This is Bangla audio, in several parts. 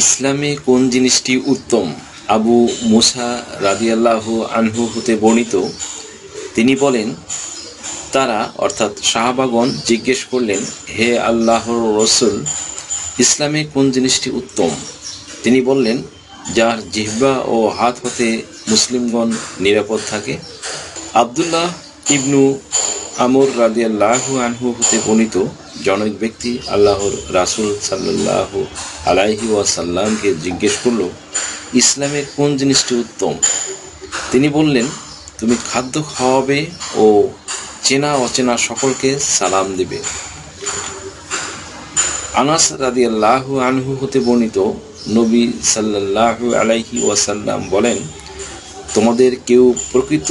ইসলামে কোন জিনিসটি উত্তম? আবু মুসা রাদিয়াল্লাহ আনহু হতে বর্ণিত, তিনি বলেন, তারা, অর্থাৎ শাহবাগন জিজ্ঞেস করলেন, হে আল্লাহর রসুল, ইসলামে কোন জিনিসটি উত্তম? তিনি বললেন, যার জিহ্বা ও হাত হতে মুসলিমগণ নিরাপদ থাকে। আবদুল্লাহ ইবনু আমর রাদিয়াল্লাহু আনহু হতে বর্ণিত জনক ব্যক্তি আল্লাহর রাসূল সাল্লাহ আলাইহি ওয়াসাল্লামকে জিজ্ঞেস করল, ইসলামের কোন জিনিসটি উত্তম? তিনি বললেন, তুমি খাদ্য খাওয়াবে ও চেনা অচেনা সকলকে সালাম দেবে। আনাস রাদিয়াল্লাহু আনহু হতে বর্ণিত নবী সাল্লাল্লাহু আলাইহি ওয়াসাল্লাম বলেন তোমাদের কেউ প্রকৃত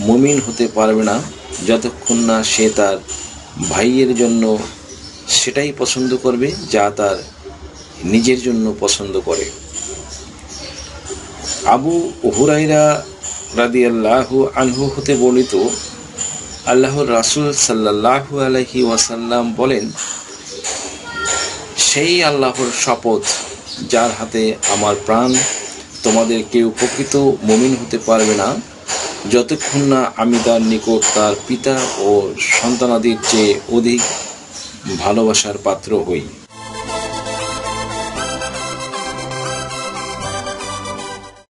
মুমিন হতে পারবে না, যতক্ষণ না সে তার ভাইয়ের জন্য সেটাই পছন্দ করবে, যা তার নিজের জন্য পছন্দ করে। আবু হুরাইরা রাদিয়াল্লাহু আনহু হতে বর্ণিত, আল্লাহর রাসূল সাল্লাল্লাহু আলাইহি ওয়াসাল্লাম বলেন, সেই আল্লাহর শপথ যার হাতে আমার প্রাণ তোমাদের কেউ প্রকৃত মমিন হতে পারবে না। যতক্ষণ না আমি তার নিকট তার পিতা ও সন্তানাদির চেয়ে অধিক ভালোবাসার পাত্র হই।